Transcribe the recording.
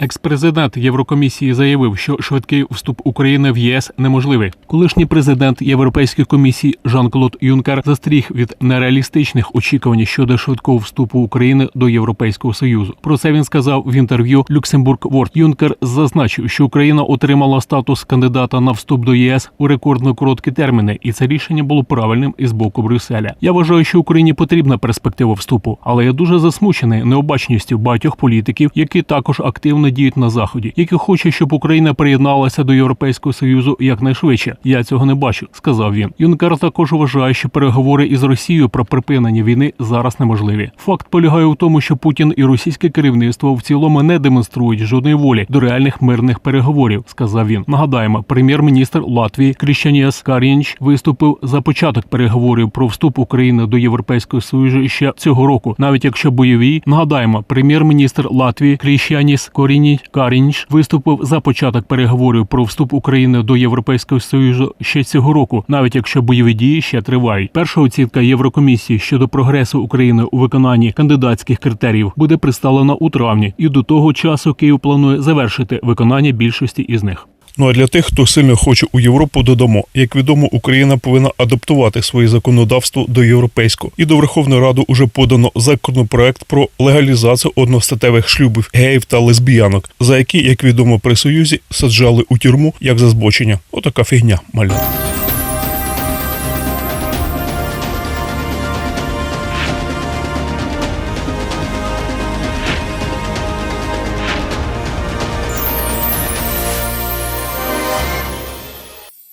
Екс-президент Єврокомісії заявив, що швидкий вступ України в ЄС неможливий. Колишній президент Європейської комісії Жан-Клод Юнкер застріг від нереалістичних очікувань щодо швидкого вступу України до Європейського союзу. Про це він сказав в інтерв'ю Люксембург Ворд. Юнкер зазначив, що Україна отримала статус кандидата на вступ до ЄС у рекордно короткі терміни, і це рішення було правильним із боку Брюсселя. Я вважаю, що Україні потрібна перспектива вступу, але я дуже засмучений необачністю багатьох політиків, які також активно діють на заході, які хочуть, щоб Україна приєдналася до Європейського союзу якнайшвидше. Я цього не бачу, сказав він. Юнкер також вважає, що переговори із Росією про припинення війни зараз неможливі. Факт полягає у тому, що Путін і російське керівництво в цілому не демонструють жодної волі до реальних мирних переговорів, сказав він. Нагадаємо, прем'єр-міністр Латвії Кріщаніас Карінч виступив за початок переговорів про вступ України до Європейського союзу ще цього року, навіть якщо бойові. Нагадаємо, прем'єр-міністр Латвії Кріщаніс Коріні Карінч виступив за початок переговорів про вступ України до Європейського союзу ще цього року, навіть якщо бойові дії ще тривають. Перша оцінка Єврокомісії щодо прогресу України у виконанні кандидатських критеріїв буде представлена у травні, і до того часу Київ планує завершити виконання більшості із них. Ну а для тих, хто сильно хоче у Європу, додамо, як відомо, Україна повинна адаптувати своє законодавство до європейського. І до Верховної Ради уже подано законопроект про легалізацію одностатевих шлюбів геїв та лесбіянок, за які, як відомо, при союзі саджали у тюрму як за збочення. Отака фігня, маля.